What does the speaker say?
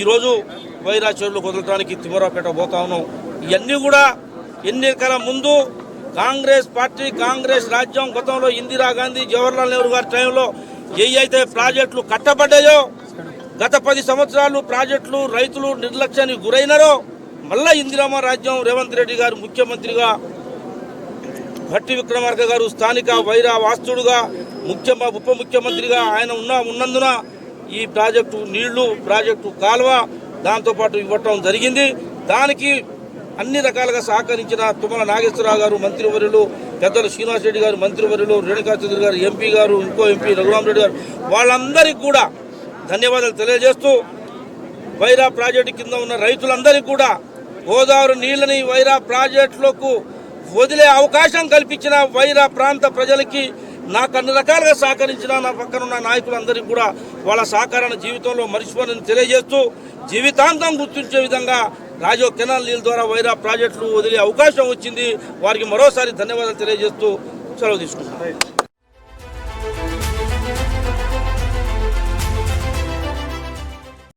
ఈరోజు వైరా చెరువులు కుదలటానికి తిమ్మరాపేట పోతా ఉన్నాం. ఇవన్నీ కూడా ఎన్నికల ముందు కాంగ్రెస్ పార్టీ కాంగ్రెస్ రాజ్యం గతంలో ఇందిరాగాంధీ జవహర్లాల్ నెహ్రూ గారి టైంలో ఏ అయితే ప్రాజెక్టులు కట్టబడ్డాయో గత పది సంవత్సరాలు ప్రాజెక్టులు రైతులు నిర్లక్ష్యానికి గురైనారో మళ్ళా ఇందిరామ రాజ్యం రేవంత్ రెడ్డి గారు ముఖ్యమంత్రిగా భట్టి విక్రమార్క గారు స్థానిక వైరా వాస్తుడుగా ముఖ్య ఉప ముఖ్యమంత్రిగా ఆయన ఉన్న ఉన్నందున ఈ ప్రాజెక్టు నీళ్ళు ప్రాజెక్టు కాలువ దాంతోపాటు ఇవ్వటం జరిగింది. దానికి అన్ని రకాలుగా సహకరించిన తుమ్మల నాగేశ్వరరావు గారు మంత్రివర్యులు పెద్దలు శ్రీనివాసరెడ్డి గారు మంత్రివర్యులు రేణుకాచంద్ర గారు ఎంపీ గారు ఇంకో ఎంపీ రఘురామరెడ్డి గారు వాళ్ళందరికీ కూడా ధన్యవాదాలు తెలియజేస్తూ వైరా ప్రాజెక్టు కింద ఉన్న రైతులందరికీ కూడా గోదావరి నీళ్ళని వైరా ప్రాజెక్టులకు వదిలే అవకాశం కల్పించిన వైరా ప్రాంత ప్రజలకి నాకు అన్ని రకాలుగా సహకరించిన నా పక్కన ఉన్న నాయకులందరికీ కూడా వాళ్ళ సహకారాన్ని జీవితంలో మర్చిపోనని తెలియజేస్తూ జీవితాంతం గుర్తించే విధంగా రాజో కెనాల్ నీళ్ళ ద్వారా వైరా ప్రాజెక్టులు వదిలే అవకాశం వచ్చింది. వారికి మరోసారి ధన్యవాదాలు తెలియజేస్తూ సెలవు తీసుకుంటున్నాను.